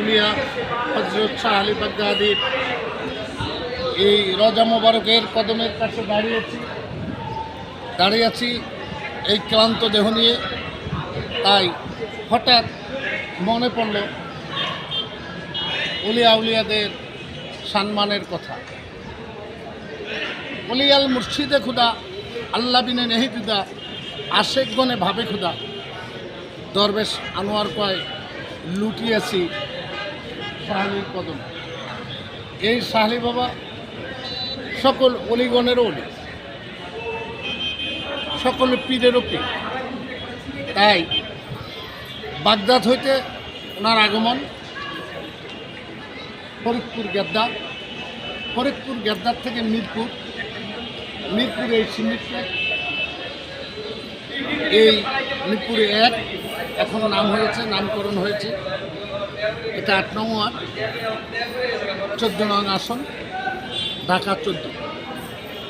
আউলিয়া হজরত শাহ আলী বাগদাদির এই রজা মোবারকের কদমের কাছে দাঁড়িয়েছি দাঁড়িয়ে আছি এই ক্লান্ত দেহ নিয়ে। তাই হঠাৎ মনে পড়ল, উলিয়া উলিয়াদের সম্মানের কথা। অলিয়াল মুর্শিদে খুদা, আল্লাহ বিনে নেহি আশেক গনে ভাবে খুদা। দরবেশ আনোয়ার কয়, লুটিয়েছি শাহালির কদম। এই শাহালি বাবা সকল অলিগণেরও অলি। সকল পীরেরও পীর। তাই বাগদাদ হইতে ওনার আগমন, ফরিদপুর গেদ্দা। ফরিদপুর গেদ্দার থেকে মিরপুর। মিরপুরে এই সিমিট্রেক এই মিরপুরে এক। এখন নাম হয়েছে, নামকরণ হয়েছে। এটা আট নং ওয়ার্ড। চোদ্দ নং আসন, ঢাকা চোদ্দ।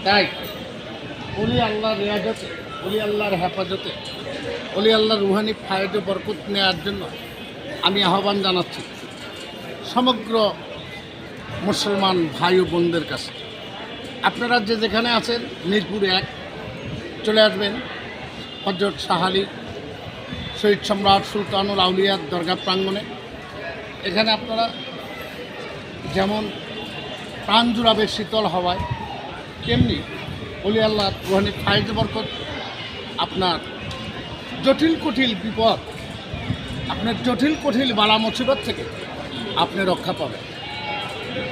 তাই অলি আল্লাহর রেয়াজতে, অলি আল্লাহর হেফাজতে, অলি আল্লাহর রুহানি ফায়দে বরকত নেওয়ার জন্য আমি আহ্বান জানাচ্ছি সমগ্র মুসলমান ভাই ও বোনদের কাছে। আপনারা যে যেখানে আছেন, মিরপুর এক, চলে আসবেন, হজরত শাহালি শহীদ সম্রাট সুলতানুল আউলিয়ার দরগা প্রাঙ্গণে। এখানে আপনারা যেমন প্রাণ জুড়াবে শীতল হওয়ায়, তেমনি অলি আল্লাহ রোহানি ফাইজ বরকত, আপনার জটিল কঠিল বিপদ, আপনার জটিল কঠিল বালা মুসিবত থেকে আপনি রক্ষা পাবেন।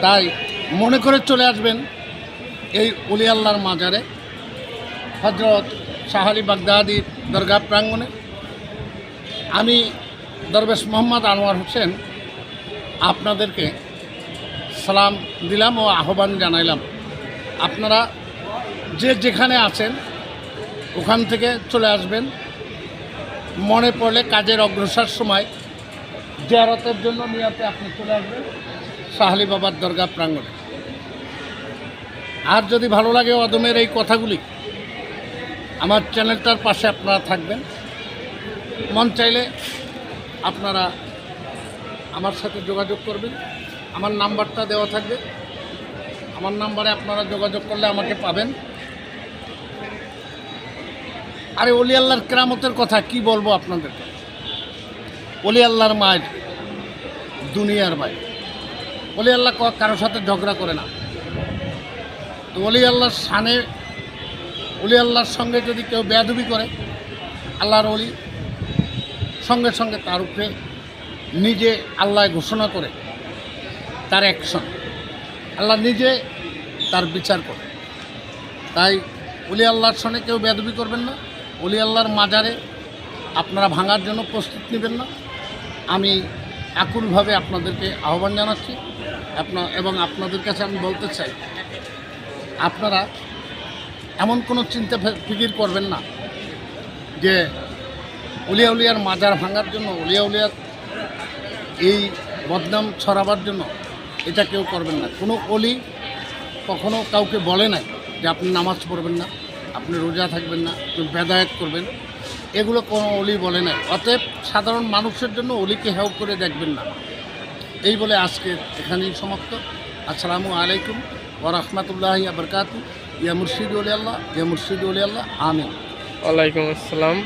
তাই মনে করে চলে আসবেন এই অলি আল্লাহর মাজারে হজরত শাহালি বাগদাদির দরগা প্রাঙ্গণে। আমি দরবেশ মোহাম্মদ আনোয়ার হোসেন আপনাদেরকে সালাম দিলাম ও আহ্বান জানাইলাম। আপনারা যে যেখানে আছেন, ওখান থেকে চলে আসবেন। মনে পড়লে কাজের অগ্রসর সময় জিয়ারতের জন্য নিয়াতে আপনি চলে আসবেন সাহালি বাবার দরগা প্রাঙ্গণে। আর যদি ভালো লাগে অদমের এই কথাগুলি, আমার চ্যানেলটার পাশে আপনারা থাকবেন। মন চাইলে আপনারা আমার সাথে যোগাযোগ করবেন। আমার নাম্বারটা দেওয়া থাকবে। আমার নাম্বারে আপনারা যোগাযোগ করলে আমাকে পাবেন। আরে অলি আল্লাহর কেরামতের কথা কি বলব আপনাদেরকে অলি আল্লাহর মায়ের, দুনিয়ার মায়ের। অলি আল্লাহ ক- কারোর সাথে ঝগড়া করে না। তো অলি আল্লাহর সানে, অলি আল্লাহর সঙ্গে যদি কেউ বেয়াদবি করে, আল্লাহর অলি সঙ্গে সঙ্গে তার উপরে নিজে আল্লাহ ঘোষণা করে, তার অ্যাকশন আল্লাহ নিজে তার বিচার করে। তাই অলি আল্লাহর সঙ্গে কেউ বেদবি করবেন না। অলি আল্লাহর মাজারে আপনারা ভাঙার জন্য প্রস্তুত নেবেন না। আমি আকুলভাবে আপনাদেরকে আহ্বান জানাচ্ছি। আপনার এবং আপনাদের কাছে আমি বলতে চাই, আপনারা এমন কোনো চিন্তা ফিকির করবেন না যে উলিয়া উলিয়ার মাজার ভাঙার জন্য উলিয়া উলিয়ার এই বদনাম ছড়াবার জন্য এটা কেউ করবেন না। কোনো অলি কখনো কাউকে বলে নাই যে আপনি নামাজ পড়বেন না, আপনি রোজা থাকবেন না কেউ বেদায়ত করবেন। এগুলো কোনো অলি বলে নাই। অতএব সাধারণ মানুষের জন্য অলিকে হেল্প করে দেখবেন না। এই বলে আজকে এখানেই সমাপ্ত। আসসালামু আলাইকুম ও রহমতুল্লাহ বরকাত ইয়া মুর্শিদ আল্লাহ, ইয়া মুর্শিদ আল্লাহ। আমিন। ওয়ালাইকুম আসসালাম।